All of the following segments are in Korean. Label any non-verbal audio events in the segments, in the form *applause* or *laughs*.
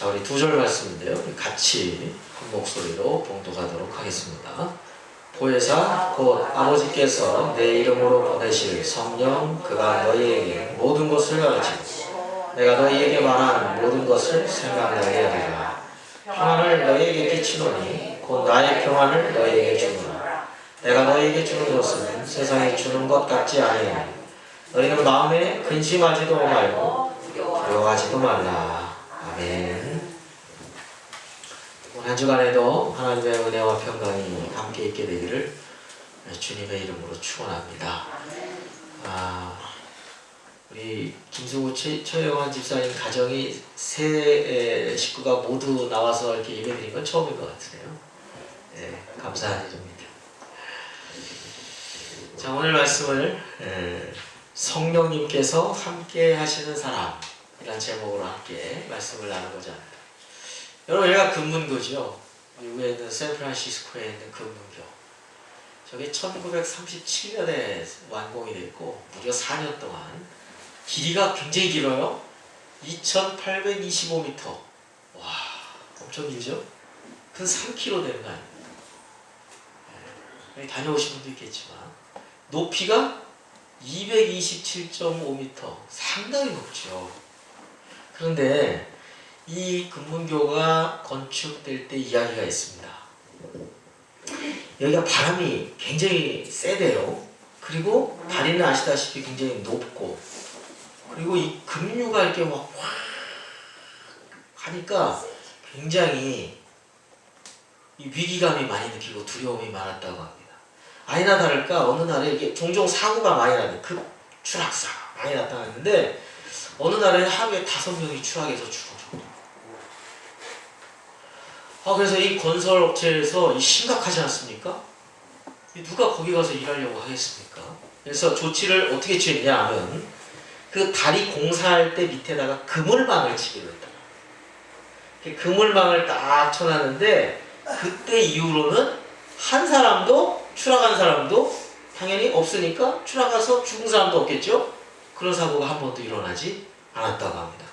자, 우리 두 절 말씀인데요. 우리 같이 한 목소리로 봉독하도록 하겠습니다. 보혜사 곧 아버지께서 내 이름으로 보내실 성령 그가 너희에게 모든 것을 가르치고 내가 너희에게 말하는 모든 것을 생각나게 하리라. 평안을 너희에게 끼치노니 곧 나의 평안을 너희에게 주노라. 내가 너희에게 주는 것은 세상에 주는 것 같지 아니하니 너희는 마음에 근심하지도 말고 두려워하지도 말라. 아멘. 한 주간에도 하나님의 은혜와 평강이 함께 있게 되기를 주님의 이름으로 축원합니다. 아, 우리 김수구 최, 최영환 집사님 가정이 세 식구가 모두 나와서 이렇게 예배드린 건 처음인 것 같으네요. 네, 감사한 일입니다. 자 오늘 말씀을 에, 성령님께서 함께 하시는 사람이란 제목으로 함께 말씀을 나누고자 합니다. 여러분 여기가 금문교죠. 미국에 있는 샌프란시스코에 있는 금문교. 저게 1937년에 완공이 됐고 무려 4년 동안 길이가 굉장히 길어요. 2,825m. 와, 엄청 길죠? 근 3km 되는 거 아닙니까? 네, 다녀오신 분도 있겠지만 높이가 227.5m. 상당히 높죠. 그런데 이 금문교가 건축될 때 이야기가 있습니다. 여기가 바람이 굉장히 세대요. 그리고 다리는 아시다시피 굉장히 높고 그리고 이 급류가 이렇게 막 확 하니까 굉장히 이 위기감이 많이 느끼고 두려움이 많았다고 합니다. 아니나 다를까 어느 날에 이게 종종 사고가 많이 나는 급 추락사가 많이 나타났는데 어느 날에 하루에 다섯 명이 추락해서 죽어. 아 그래서 이 건설 업체에서 이 심각하지 않습니까? 이 누가 거기 가서 일하려고 하겠습니까? 그래서 조치를 어떻게 취했냐 하면 그 다리 공사할 때 밑에다가 그물망을 치기로 했다. 그 그물망을 딱 쳐놨는데 그때 이후로는 한 사람도 추락한 사람도 당연히 없으니까 추락해서 죽은 사람도 없겠죠? 그런 사고가 한 번도 일어나지 않았다고 합니다.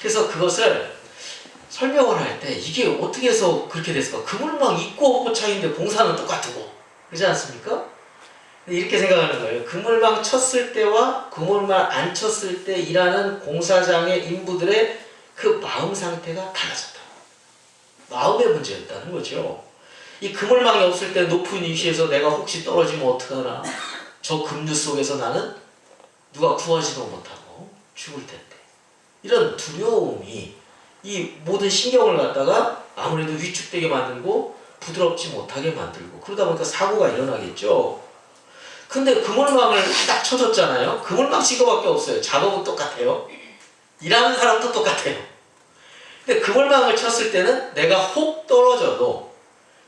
그래서 그것을 설명을 할 때 이게 어떻게 해서 그렇게 됐을까? 그물망 있고 없고 차이인데 공사는 똑같고 그렇지 않습니까? 이렇게 생각하는 거예요. 그물망 쳤을 때와 그물망 안 쳤을 때 일하는 공사장의 인부들의 그 마음 상태가 달라졌다. 마음의 문제였다는 거죠. 이 그물망이 없을 때 높은 위치에서 내가 혹시 떨어지면 어떡하나? 저 급류 속에서 나는 누가 구하지도 못하고 죽을 텐데. 이런 두려움이 이 모든 신경을 갖다가 아무래도 위축되게 만들고 부드럽지 못하게 만들고 그러다 보니까 사고가 일어나겠죠. 근데 그물망을 딱 쳐줬잖아요. 그물망 친 거밖에 없어요. 작업은 똑같아요. 일하는 사람도 똑같아요. 근데 그물망을 쳤을 때는 내가 혹 떨어져도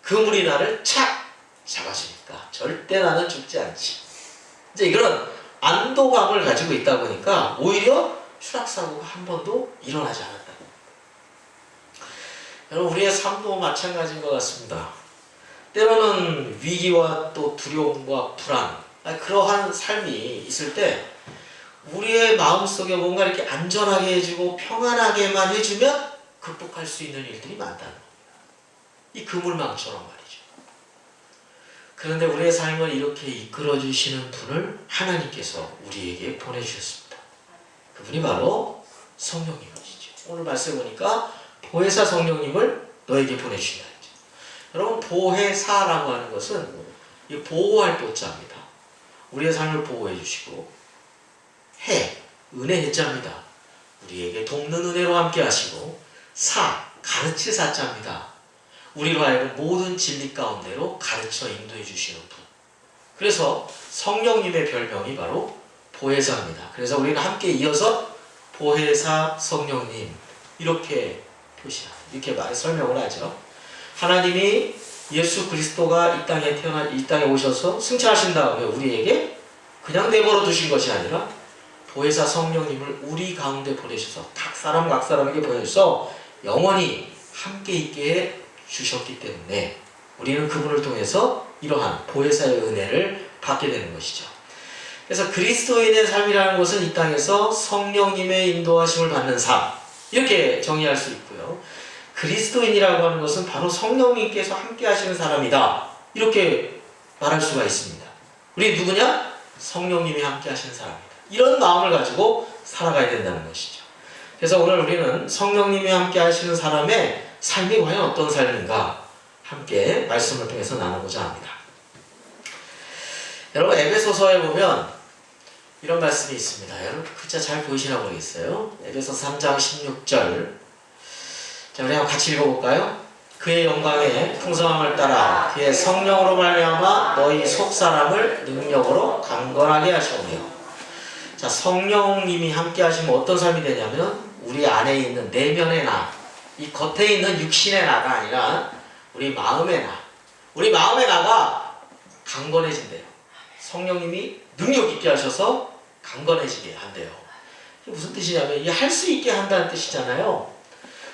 그물이 나를 착 잡아주니까 절대 나는 죽지 않지. 이제 이런 안도감을 가지고 있다 보니까 오히려 추락사고가 한 번도 일어나지 않았다. 여러분 우리의 삶도 마찬가지인 것 같습니다. 때로는 위기와 또 두려움과 불안 그러한 삶이 있을 때 우리의 마음속에 뭔가 이렇게 안전하게 해주고 평안하게만 해주면 극복할 수 있는 일들이 많다는. 이 그물망처럼 말이죠. 그런데 우리의 삶을 이렇게 이끌어 주시는 분을 하나님께서 우리에게 보내주셨습니다. 그분이 바로 성령님이시죠. 오늘 말씀 보니까 보혜사 성령님을 너에게 보내주신다. 여러분 보혜사라고 하는 것은 이 보호할 보자입니다. 우리의 삶을 보호해 주시고 해 은혜 해자입니다. 우리에게 돕는 은혜로 함께 하시고 사 가르칠 사자입니다. 우리로 하여금 모든 진리 가운데로 가르쳐 인도해 주시는 분. 그래서 성령님의 별명이 바로 보혜사입니다. 그래서 우리는 함께 이어서 보혜사 성령님 이렇게 표시하 이렇게 말 설명을 하죠. 하나님이 예수 그리스도가 이 땅에 태어나 이 땅에 오셔서 승천하신 다음에 우리에게 그냥 내버려 두신 것이 아니라 보혜사 성령님을 우리 가운데 보내셔서 각 사람 각 사람에게 보내셔서 영원히 함께 있게 해 주셨기 때문에 우리는 그분을 통해서 이러한 보혜사의 은혜를 받게 되는 것이죠. 그래서 그리스도인의 삶이라는 것은 이 땅에서 성령님의 인도하심을 받는 삶 이렇게 정의할 수 있고요. 그리스도인이라고 하는 것은 바로 성령님께서 함께 하시는 사람이다. 이렇게 말할 수가 있습니다. 우리 누구냐? 성령님이 함께 하시는 사람이다. 이런 마음을 가지고 살아가야 된다는 것이죠. 그래서 오늘 우리는 성령님이 함께 하시는 사람의 삶이 과연 어떤 삶인가 함께 말씀을 통해서 나누고자 합니다. 여러분 에베소서에 보면 이런 말씀이 있습니다. 여러분 글자 잘 보이시나 모르겠어요. 에베소 3장 16절. 자, 우리 한번 같이 읽어볼까요? 그의 영광의 풍성함을 따라 그의 성령으로 말미암아 너희 속 사람을 능력으로 강건하게 하시오며. 자, 성령님이 함께 하시면 어떤 삶이 되냐면 우리 안에 있는 내면의 나, 이 겉에 있는 육신의 나가 아니라 우리 마음의 나, 우리 마음의 나가 강건해진대요. 성령님이 능력 있게 하셔서 강건해지게 한대요. 무슨 뜻이냐면 이 할 수 있게 한다는 뜻이잖아요.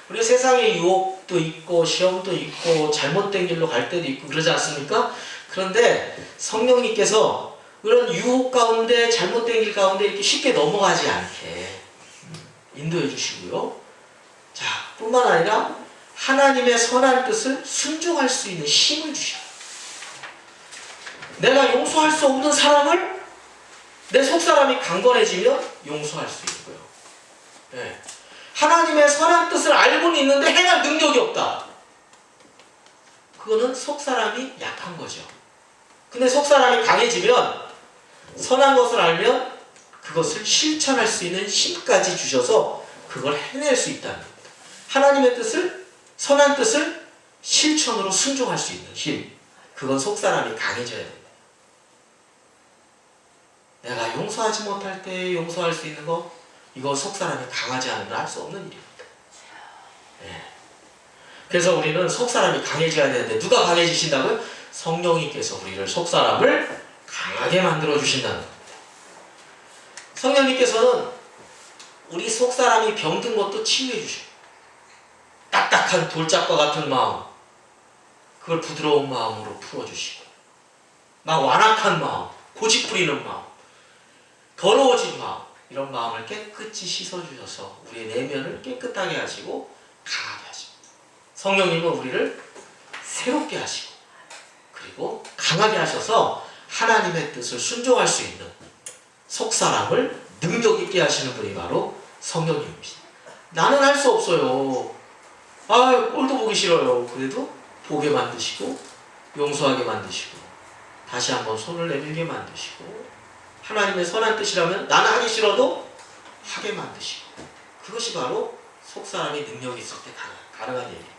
우리 세상에 유혹도 있고 시험도 있고 잘못된 길로 갈 때도 있고 그러지 않습니까? 그런데 성령님께서 그런 유혹 가운데 잘못된 길 가운데 이렇게 쉽게 넘어가지 않게 인도해 주시고요. 자, 뿐만 아니라 하나님의 선한 뜻을 순종할 수 있는 힘을 주셔요. 내가 용서할 수 없는 사람을 내 속사람이 강건해지면 용서할 수 있고요. 예. 하나님의 선한 뜻을 알고는 있는데 행할 능력이 없다. 그거는 속사람이 약한 거죠. 근데 속사람이 강해지면 선한 것을 알면 그것을 실천할 수 있는 힘까지 주셔서 그걸 해낼 수 겁니다. 하나님의 뜻을 선한 뜻을 실천으로 순종할 수 있는 힘. 그건 속사람이 강해져야 됩니다. 내가 용서하지 못할 때 용서할 수 있는 거 이거 속사람이 강하지 않으면 할 수 없는 일입니다. 예. 그래서 우리는 속사람이 강해져야 되는데 누가 강해지신다고요? 성령님께서 우리를 속사람을 강하게 만들어 주신다는 겁니다. 성령님께서는 우리 속사람이 병든 것도 치유해 주셔요. 딱딱한 돌짝과 같은 마음 그걸 부드러운 마음으로 풀어주시고 막 완악한 마음 고집 부리는 마음 더러워진 마음 이런 마음을 깨끗이 씻어주셔서 우리의 내면을 깨끗하게 하시고 강하게 하십니다. 성령님은 우리를 새롭게 하시고 그리고 강하게 하셔서 하나님의 뜻을 순종할 수 있는 속사람을 능력 있게 하시는 분이 바로 성령님입니다. 나는 할 수 없어요. 아, 꼴도 보기 싫어요. 그래도 보게 만드시고 용서하게 만드시고 다시 한번 손을 내밀게 만드시고 하나님의 선한 뜻이라면 나는 하기 싫어도 하게 만드시고 그것이 바로 속사람이 능력이 있을 때 가능한 일입니다.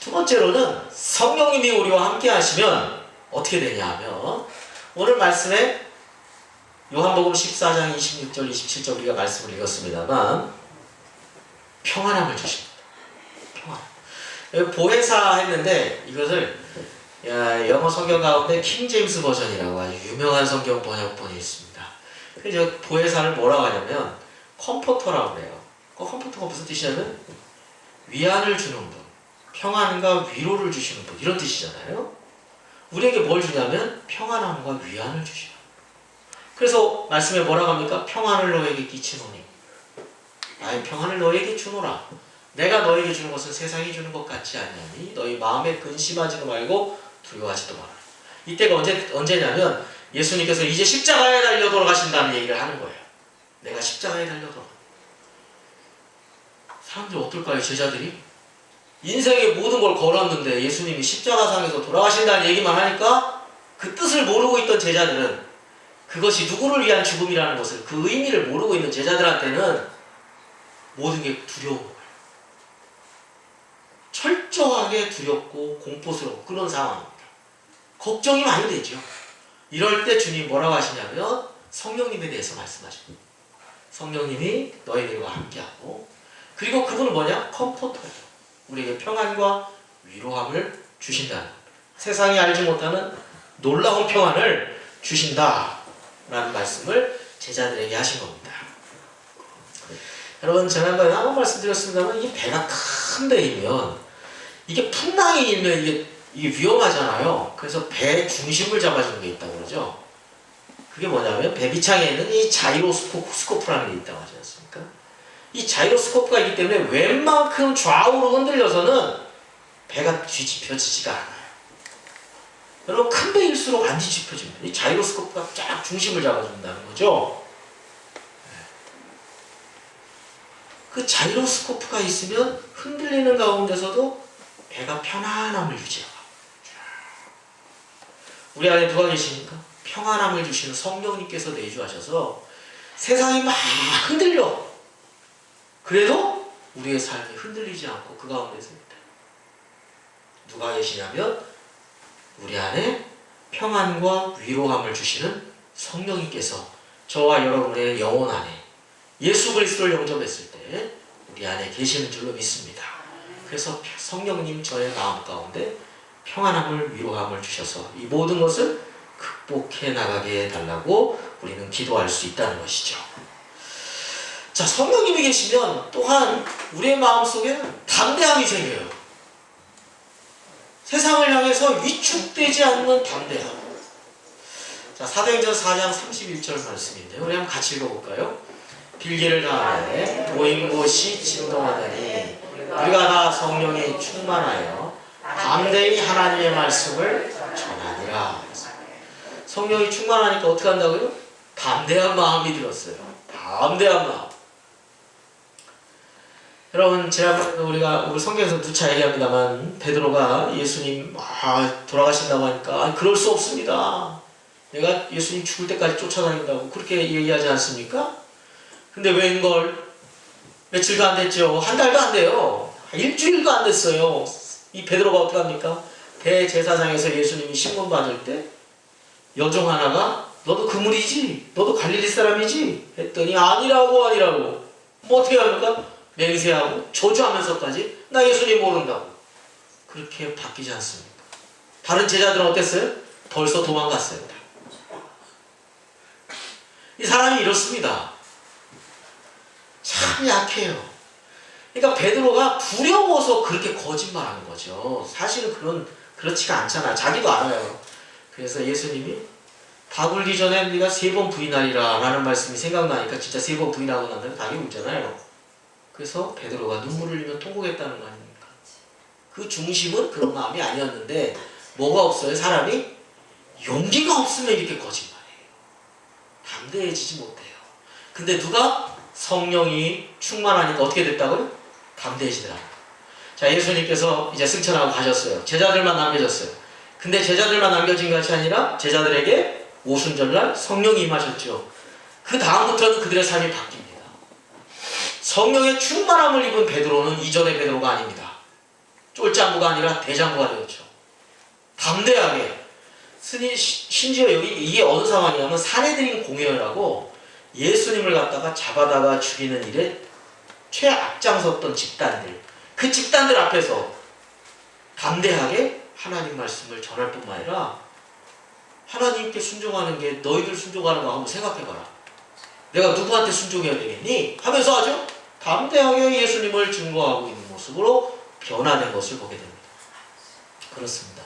두 번째로는 성령님이 우리와 함께 하시면 어떻게 되냐 하면 오늘 말씀에 요한복음 14장 26절 27절 우리가 말씀을 읽었습니다만 평안함을 주십니다. 평안. 보혜사 했는데 이것을 야, 영어 성경 가운데 킹 제임스 버전이라고 아주 유명한 성경 번역본이 있습니다. 그래서 보혜사를 뭐라고 하냐면 컴포터라고 그래요. 그 컴포터가 무슨 뜻이냐면 위안을 주는 분, 평안과 위로를 주시는 분 이런 뜻이잖아요. 우리에게 뭘 주냐면 평안함과 위안을 주시는. 그래서 말씀에 뭐라고 합니까? 평안을 너에게 끼치노니 나의 평안을 너에게 주노라. 내가 너에게 주는 것은 세상이 주는 것 같지 않냐니 너희 마음에 근심하지도 말고 두려워하지도 마라. 이때가 언제 언제냐면 예수님께서 이제 십자가에 달려 돌아가신다는 얘기를 하는 거예요. 내가 십자가에 달려 돌아. 사람들 어떨까요, 제자들이? 인생의 모든 걸 걸었는데 예수님이 십자가상에서 돌아가신다는 얘기만 하니까 그 뜻을 모르고 있던 제자들은 그것이 누구를 위한 죽음이라는 것을 그 의미를 모르고 있는 제자들한테는 모든 게 거예요. 철저하게 두렵고 공포스러운 그런 상황입니다. 걱정이 많이 되죠. 이럴 때 주님 뭐라고 하시냐면 성령님에 대해서 말씀하십니다. 성령님이 너희들과 함께하고 그리고 그분은 뭐냐? 컴포터예요. 우리에게 평안과 위로함을 주신다. 세상이 알지 못하는 놀라운 평안을 주신다 라는 말씀을 제자들에게 하신 겁니다. 여러분 지난번에 한번 말씀드렸습니다만 이 배가 큰 배이면 이게 풍랑이 일면 이게, 이게 위험하잖아요. 그래서 배 중심을 잡아주는 게 있다고 그러죠. 그게 뭐냐면 배 밑창에 있는 이 자이로스코프라는 게 있다고 하지 않습니까? 이 자이로스코프가 있기 때문에 웬만큼 좌우로 흔들려서는 배가 뒤집혀지지가 않아요. 여러분 큰 배일수록 안 뒤집혀집니다. 이 자이로스코프가 쫙 중심을 잡아준다는 거죠. 그 자이로스코프가 있으면 흔들리는 가운데서도 배가 편안함을 유지해요. 우리 안에 누가 계십니까? 평안함을 주시는 성령님께서 내주하셔서 세상이 막 흔들려. 그래도 우리의 삶이 흔들리지 않고 그 가운데서입니다. 누가 계시냐면 우리 안에 평안과 위로함을 주시는 성령님께서 저와 여러분의 영혼 안에 예수 그리스도를 영접했을 때 우리 안에 계시는 줄로 믿습니다. 그래서 성령님 저의 마음 가운데 평안함을 위로함을 주셔서 이 모든 것을 극복해 나가게 해달라고 우리는 기도할 수 있다는 것이죠. 자, 성령님이 계시면 또한 우리의 마음 속에는 담대함이 생겨요. 세상을 향해서 위축되지 않는 담대함. 자, 사도행전 4장 31절 말씀인데요. 우리 한번 같이 읽어볼까요? 빌기를 당하에 모인 곳이 진동하더니 우리가 다 성령에 충만하여 담대히 하나님의 말씀을 전하니라. 성령이 충만하니까 어떻게 한다고요? 담대한 마음이 들었어요. 담대한 마음. 여러분 지난번에 우리가 우리 성경에서 누차 얘기합니다만 베드로가 예수님 아, 돌아가신다고 하니까 아, 그럴 수 없습니다. 내가 예수님 죽을 때까지 쫓아다닌다고 그렇게 얘기하지 않습니까? 근데 웬걸 며칠도 안 됐죠. 한 달도 안 돼요. 일주일도 안 됐어요. 이 베드로가 어떻게 합니까? 대제사장에서 예수님이 신문 받을 때 여종 하나가 너도 그물이지? 너도 갈릴리 사람이지? 했더니 아니라고 아니라고. 뭐 어떻게 합니까? 맹세하고 저주하면서까지 나 예수님 모른다고. 그렇게 바뀌지 않습니까? 다른 제자들은 어땠어요? 벌써 도망갔어요. 이 사람이 이렇습니다. 참 약해요. 그러니까 베드로가 두려워서 그렇게 거짓말하는 거죠. 사실은 그런 그렇지가 않잖아. 자기도 알아요. 그래서 예수님이 다 굴기 전에 네가 세 번 부인하리라 라는 말씀이 생각나니까 진짜 세 번 부인하고 난 다음에 닭이 울잖아요. 그래서 베드로가 눈물을 흘리며 통곡했다는 거 아닙니까? 그 중심은 그런 마음이 아니었는데 뭐가 없어요? 사람이 용기가 없으면 이렇게 거짓말해요. 담대해지지 못해요. 근데 누가 성령이 충만하니까 어떻게 됐다고요? 담대해지더라. 자, 예수님께서 이제 승천하고 가셨어요. 제자들만 남겨졌어요. 근데 제자들만 남겨진 것이 아니라 제자들에게 오순절날 성령이 임하셨죠. 그 다음부터는 그들의 삶이 바뀝니다. 성령의 충만함을 입은 베드로는 이전의 베드로가 아닙니다. 쫄장구가 아니라 대장구가 되었죠. 담대하게. 스님, 심지어 여기 이게 어느 상황이냐면 사내들인 공회라고 예수님을 갖다가 잡아다가 죽이는 일에 최앞장섰던 집단들. 그 집단들 앞에서 담대하게 하나님 말씀을 전할 뿐만 아니라 하나님께 순종하는 게 너희들 순종하는 거 한번 생각해봐라. 내가 누구한테 순종해야 되겠니? 하면서 아주 담대하게 예수님을 증거하고 있는 모습으로 변화된 것을 보게 됩니다. 그렇습니다.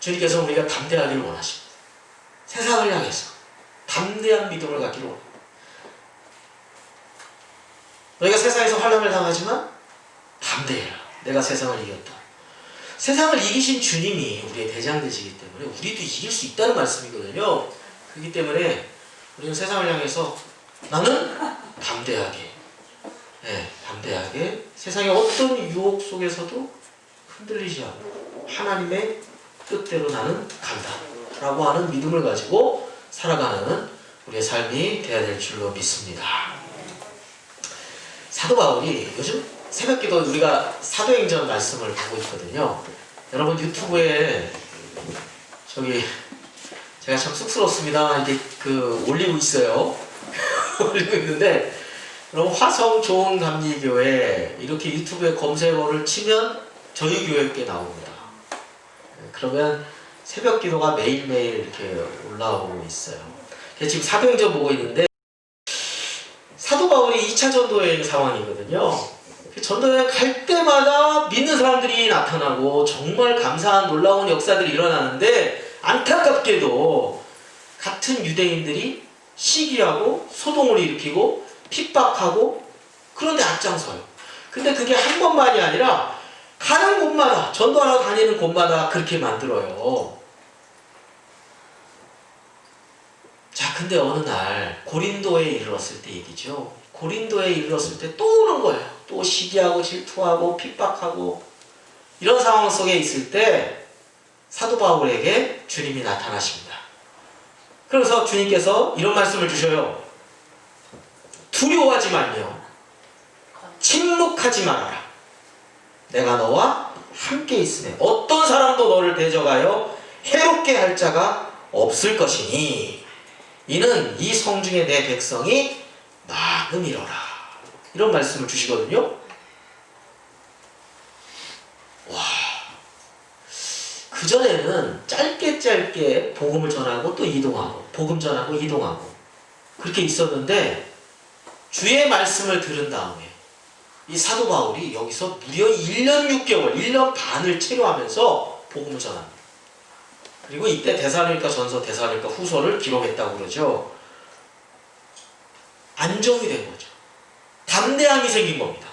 주님께서 우리가 담대하기를 원하십니다. 세상을 향해서 담대한 믿음을 갖기를 원합니다. 너희가 세상에서 환란을 당하지만 담대해라. 내가 세상을 이겼다. 세상을 이기신 주님이 우리의 대장 되시기 때문에 우리도 이길 수 있다는 말씀이거든요. 그렇기 때문에 우리는 세상을 향해서 나는 담대하게, 네, 담대하게 세상의 어떤 유혹 속에서도 흔들리지 않고 하나님의 뜻대로 나는 간다 라고 하는 믿음을 가지고 살아가는 우리의 삶이 되어야 될 줄로 믿습니다. 사도 바울이 요즘 새벽기도 우리가 사도행전 말씀을 보고 있거든요. 여러분 유튜브에 저기 제가 참 쑥스럽습니다. 이게 그 올리고 있어요. *laughs* 올리고 있는데 여러분 화성 좋은 감리교회 이렇게 유튜브에 검색어를 치면 저희 교회께 나옵니다. 그러면 새벽 기도가 매일매일 이렇게 올라오고 있어요. 지금 사도행전 보고 있는데 사도 바울이 2차 전도여행 상황이거든요. 전도여행 갈 때마다 믿는 사람들이 나타나고 정말 감사한 놀라운 역사들이 일어나는데 안타깝게도 같은 유대인들이 시기하고 소동을 일으키고 핍박하고 그런데 앞장서요. 근데 그게 한 번만이 아니라 가는 곳마다 전도하러 다니는 곳마다 그렇게 만들어요. 자, 근데 어느 날 고린도에 이르렀을 때 얘기죠. 고린도에 이르렀을 때 또 오는 거예요. 또 시기하고 질투하고 핍박하고 이런 상황 속에 있을 때 사도 바울에게 주님이 나타나십니다. 그래서 주님께서 이런 말씀을 주셔요. 두려워하지 말며 침묵하지 말아라. 내가 너와 함께 있으며 어떤 사람도 너를 대적하여 해롭게 할 자가 없을 것이니 이는 이 성중에 내 백성이 마음이로라. 이런 말씀을 주시거든요. 그전에는 짧게 짧게 복음을 전하고 또 이동하고 복음 전하고 이동하고 그렇게 있었는데 주의 말씀을 들은 다음에 이 사도 바울이 여기서 무려 1년 6개월, 1년 반을 체류하면서 복음을 전합니다. 그리고 이때 대사로니까 전서, 대사로니까 후서를 기록했다고 그러죠. 안정이 된 거죠. 담대함이 생긴 겁니다.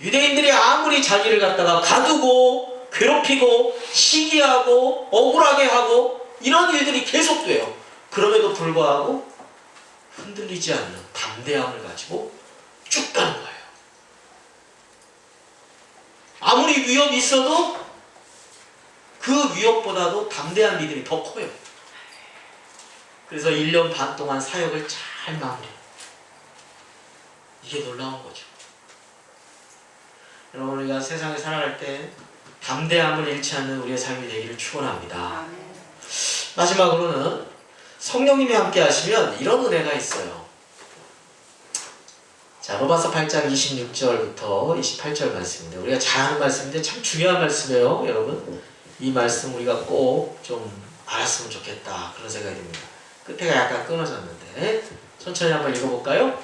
유대인들이 아무리 자기를 갖다가 가두고 괴롭히고 시기하고 억울하게 하고 이런 일들이 계속돼요. 그럼에도 불구하고 흔들리지 않는 담대함을 가지고 쭉 가는 거예요. 아무리 위협이 있어도 그 위협보다도 담대한 믿음이 더 커요. 그래서 1년 반 동안 사역을 잘 마무리해요. 이게 놀라운 거죠. 여러분 우리가 세상에 살아갈 때 담대함을 잃지 않는 우리의 삶이 되기를 축원합니다. 마지막으로는 성령님이 함께 하시면 이런 은혜가 있어요. 자, 로마서 8장 26절부터 28절 말씀인데 우리가 잘 아는 말씀인데 참 중요한 말씀이에요, 여러분. 이 말씀 우리가 꼭 좀 알았으면 좋겠다 그런 생각이 듭니다. 끝에가 약간 끊어졌는데 천천히 한번 읽어볼까요?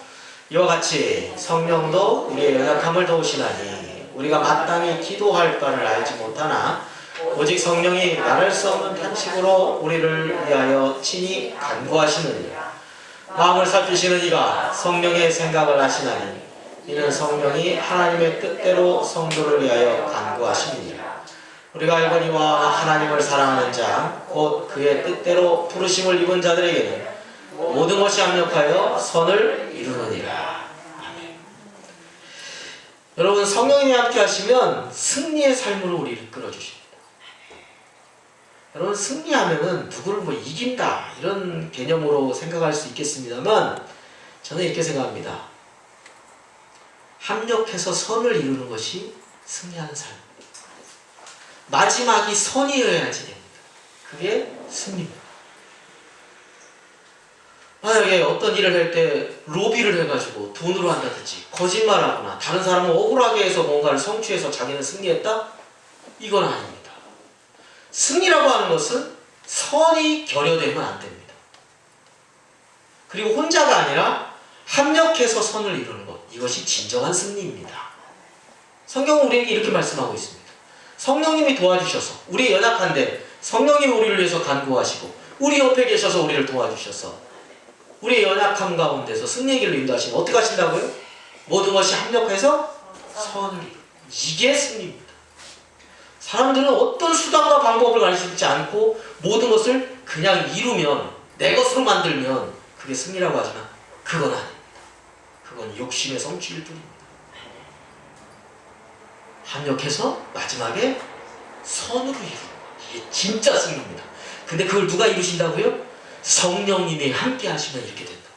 이와 같이 성령도 우리의 연약함을 도우시나니 우리가 마땅히 기도할 바를 알지 못하나 오직 성령이 말할 수 없는 탄식으로 우리를 위하여 친히 간구하시느니 마음을 살피시는 이가 성령의 생각을 하시나니 이는 성령이 하나님의 뜻대로 성도를 위하여 간구하시느니라 우리가 알거니와 하나님을 사랑하는 자 곧 그의 뜻대로 부르심을 입은 자들에게는 모든 것이 합력하여 선을 이루느니라 아멘. 여러분 성령님이 함께 하시면 승리의 삶으로 우리를 이끌어 주십니다. 여러분 승리하면은 누구를 뭐 이긴다 이런 개념으로 생각할 수 있겠습니다만 저는 이렇게 생각합니다. 합력해서 선을 이루는 것이 승리하는 삶입니다. 마지막이 선이어야지 됩니다. 그게 승리입니다. 만약에 어떤 일을 할 때 로비를 해가지고 돈으로 한다든지 거짓말하거나 다른 사람을 억울하게 해서 뭔가를 성취해서 자기는 승리했다? 이건 아닙니다. 승리라고 하는 것은 선이 결여되면 안 됩니다. 그리고 혼자가 아니라 합력해서 선을 이루는 것. 이것이 진정한 승리입니다. 성경은 우리에게 이렇게 말씀하고 있습니다. 성령님이 도와주셔서 우리 연약한데 성령님이 우리를 위해서 간구하시고 우리 옆에 계셔서 우리를 도와주셔서 우리의 연약함 가운데서 승리의 길로 인도하시면 어떻게 하신다고요? 모든 것이 합력해서 선을 이게 승리입니다. 사람들은 어떤 수단과 방법을 가르치지 않고 모든 것을 그냥 이루면 내 것으로 만들면 그게 승리라고 하지만 그건 아닙니다. 그건 욕심의 성취일 뿐입니다. 합력해서 마지막에 선으로 이루는 것. 이게 진짜 승리입니다. 근데 그걸 누가 이루신다고요? 성령님이 함께 하시면 이렇게 된다.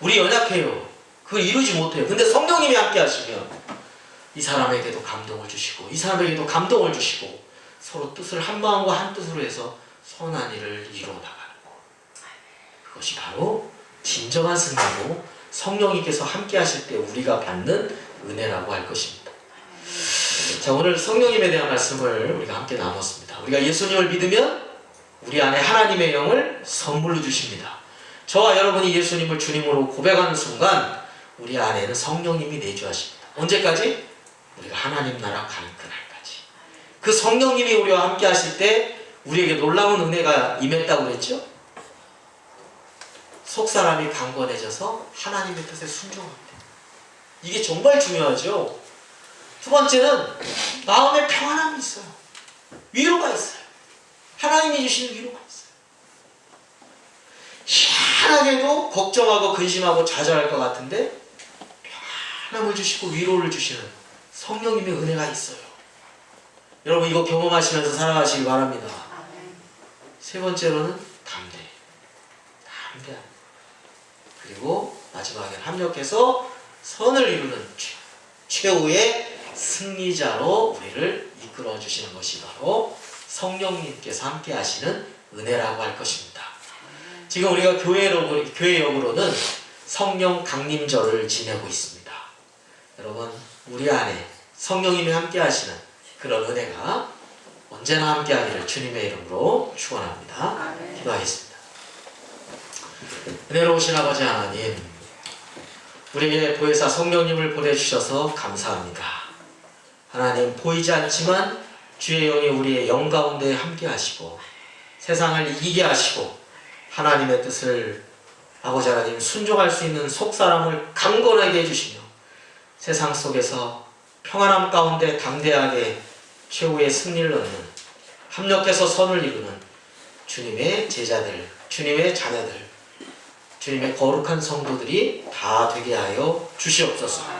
우리 연약해요. 그걸 이루지 못해요. 근데 성령님이 함께 하시면 이 사람에게도 감동을 주시고 이 사람에게도 감동을 주시고 서로 뜻을 한 마음과 한 뜻으로 해서 선한 일을 이루어 나가는 것. 그것이 바로 진정한 승리고 성령님께서 함께 하실 때 우리가 받는 은혜라고 할 것입니다. 자, 오늘 성령님에 대한 말씀을 우리가 함께 나눴습니다. 우리가 예수님을 믿으면 우리 안에 하나님의 영을 선물로 주십니다. 저와 여러분이 예수님을 주님으로 고백하는 순간 우리 안에는 성령님이 내주하십니다. 언제까지? 우리가 하나님 나라 가는 그날까지. 그 성령님이 우리와 함께 하실 때 우리에게 놀라운 은혜가 임했다고 그랬죠? 속사람이 강건해져서 하나님의 뜻에 순종합니다. 이게 정말 중요하죠. 두 번째는 마음에 평안함이 있어요. 위로가 있어요. 하나님이 주시는 위로가 있어요. 희한하게도 걱정하고 근심하고 좌절할 것 같은데 평안함을 주시고 위로를 주시는 성령님의 은혜가 있어요. 여러분 이거 경험하시면서 살아가시기 바랍니다. 세 번째로는 담대. 담대. 그리고 마지막에 합력해서 선을 이루는 최, 최후의 승리자로 우리를 이끌어 주시는 것이 바로 성령님께서 함께 하시는 은혜라고 할 것입니다. 지금 우리가 교회로, 교회역으로는 성령 강림절을 지내고 있습니다. 여러분, 우리 안에 성령님이 함께 하시는 그런 은혜가 언제나 함께 하기를 주님의 이름으로 축원합니다. 기도하겠습니다. 은혜로우신 아버지 하나님, 우리에게 보혜사 성령님을 보내주셔서 감사합니다. 하나님, 보이지 않지만 주의 영이 우리의 영 가운데 함께 하시고 세상을 이기게 하시고 하나님의 뜻을 아버지 하나님 순종할 수 있는 속사람을 강건하게 해주시며 세상 속에서 평안함 가운데 담대하게 최후의 승리를 얻는 합력해서 선을 이루는 주님의 제자들, 주님의 자녀들, 주님의 거룩한 성도들이 다 되게 하여 주시옵소서.